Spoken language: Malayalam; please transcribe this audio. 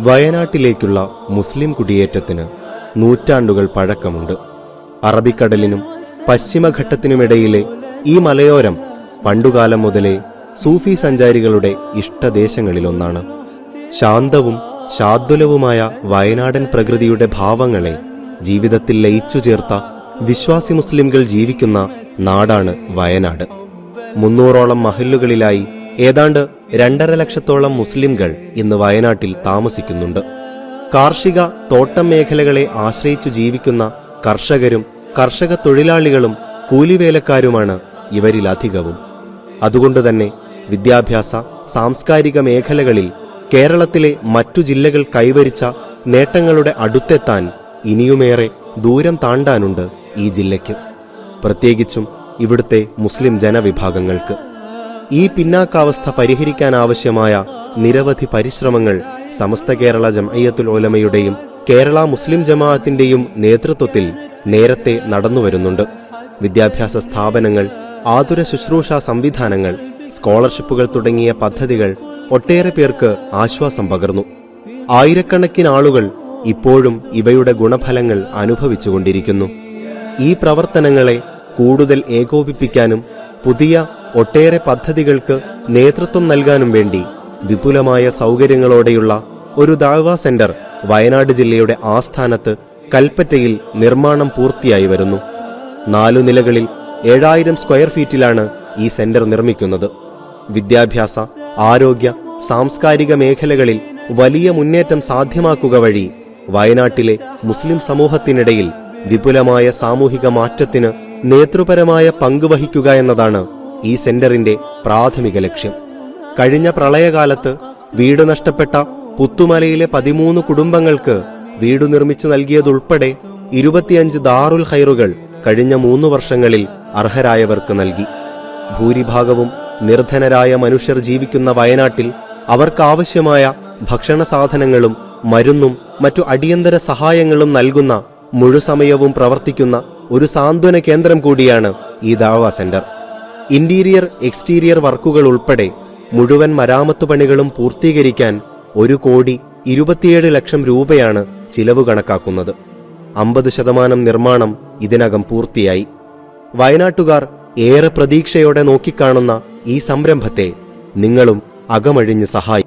വയനാട്ടിലേക്കുള്ള മുസ്ലിം കുടിയേറ്റത്തിന് നൂറ്റാണ്ടുകൾ പഴക്കമുണ്ട്. അറബിക്കടലിനും പശ്ചിമഘട്ടത്തിനുമിടയിലെ ഈ മലയോരം പണ്ടുകാലം മുതലേ സൂഫി സഞ്ചാരികളുടെ ഇഷ്ടദേശങ്ങളിലൊന്നാണ്. ശാന്തവും ശാദ്വലവുമായ വയനാടൻ പ്രകൃതിയുടെ ഭാവങ്ങളെ ജീവിതത്തിൽ ലയിച്ചു ചേർത്ത വിശ്വാസി മുസ്ലിംകൾ ജീവിക്കുന്ന നാടാണ് വയനാട്. മുന്നൂറോളം മഹല്ലുകളിലായി ഏതാണ്ട് രണ്ടര ലക്ഷത്തോളം മുസ്ലിംകൾ ഇന്ന് വയനാട്ടിൽ താമസിക്കുന്നുണ്ട്. കാർഷിക തോട്ടം മേഖലകളെ ആശ്രയിച്ചു ജീവിക്കുന്ന കർഷകരും കർഷക തൊഴിലാളികളും കൂലിവേലക്കാരുമാണ് ഇവരിലധികവും അതുകൊണ്ടുതന്നെ വിദ്യാഭ്യാസ സാംസ്കാരിക മേഖലകളിൽ കേരളത്തിലെ മറ്റു ജില്ലകൾ കൈവരിച്ച നേട്ടങ്ങളുടെ അടുത്തെത്താൻ ഇനിയുമേറെ ദൂരം താണ്ടാനുണ്ട് ഈ ജില്ലയ്ക്ക്. പ്രത്യേകിച്ചും ഇവിടുത്തെ മുസ്ലിം ജനവിഭാഗങ്ങൾക്ക്. ഈ പിന്നാക്കാവസ്ഥ പരിഹരിക്കാനാവശ്യമായ നിരവധി പരിശ്രമങ്ങൾ സമസ്ത കേരള ജംഅയ്യത്തുൽ ഓലമയുടെയും കേരള മുസ്ലിം ജമാഅത്തിന്റെയും നേതൃത്വത്തിൽ നേരത്തെ നടന്നുവരുന്നുണ്ട് വിദ്യാഭ്യാസ സ്ഥാപനങ്ങൾ ആതുര ശുശ്രൂഷാ സംവിധാനങ്ങൾ സ്കോളർഷിപ്പുകൾ തുടങ്ങിയ പദ്ധതികൾ ഒട്ടേറെ പേർക്ക് ആശ്വാസം പകർന്നു. ആയിരക്കണക്കിന് ആളുകൾ ഇപ്പോഴും ഇവയുടെ ഗുണഫലങ്ങൾ അനുഭവിച്ചുകൊണ്ടിരിക്കുന്നു. ഈ പ്രവർത്തനങ്ങളെ കൂടുതൽ ഏകോപിപ്പിക്കാനും പുതിയ ഒട്ടേറെ പദ്ധതികൾക്ക് നേതൃത്വം നൽകാനും വേണ്ടി വിപുലമായ സൗകര്യങ്ങളോടെയുള്ള ഒരു ദാവ സെന്റർ വയനാട് ജില്ലയുടെ ആസ്ഥാനത്ത് കൽപ്പറ്റയിൽ നിർമ്മാണം പൂർത്തിയായി വരുന്നു. നാലു നിലകളിൽ ഏഴായിരം സ്ക്വയർ ഫീറ്റിലാണ് ഈ സെന്റർ നിർമ്മിക്കുന്നത്. വിദ്യാഭ്യാസ ആരോഗ്യ സാംസ്കാരിക മേഖലകളിൽ വലിയ മുന്നേറ്റം സാധ്യമാക്കുക വഴി വയനാട്ടിലെ മുസ്ലിം സമൂഹത്തിനിടയിൽ വിപുലമായ സാമൂഹിക മാറ്റത്തിന് നേതൃപരമായ പങ്കുവഹിക്കുക എന്നതാണ് ഈ സെന്ററിന്റെ പ്രാഥമിക ലക്ഷ്യം. കഴിഞ്ഞ പ്രളയകാലത്ത് വീട് നഷ്ടപ്പെട്ട പുത്തുമലയിലെ പതിമൂന്ന് കുടുംബങ്ങൾക്ക് വീട് നിർമ്മിച്ചു നൽകിയതുൾപ്പെടെ ഇരുപത്തിയഞ്ച് ദാറുൽ ഹൈറുകൾ കഴിഞ്ഞ മൂന്ന് വർഷങ്ങളിൽ അർഹരായവർക്ക് നൽകി. ഭൂരിഭാഗവും നിർധനരായ മനുഷ്യർ ജീവിക്കുന്ന വയനാട്ടിൽ അവർക്കാവശ്യമായ ഭക്ഷണ സാധനങ്ങളും മരുന്നും മറ്റു അടിയന്തര സഹായങ്ങളും നൽകുന്ന മുഴുസമയവും പ്രവർത്തിക്കുന്ന ഒരു സാന്ത്വന കേന്ദ്രം കൂടിയാണ് ഈ ദാവ സെന്റർ. ഇന്റീരിയർ എക്സ്റ്റീരിയർ വർക്കുകൾ ഉൾപ്പെടെ മുഴുവൻ മരാമത്ത് പണികളും പൂർത്തീകരിക്കാൻ ഒരു കോടി ഇരുപത്തിയേഴ് ലക്ഷം രൂപയാണ് ചിലവ് കണക്കാക്കുന്നത്. അമ്പത് ശതമാനം നിർമ്മാണം ഇതിനകം പൂർത്തിയായി. വയനാട്ടുകാർ ഏറെ പ്രതീക്ഷയോടെ നോക്കിക്കാണുന്ന ഈ സംരംഭത്തെ നിങ്ങളും അകമഴിഞ്ഞ് സഹായി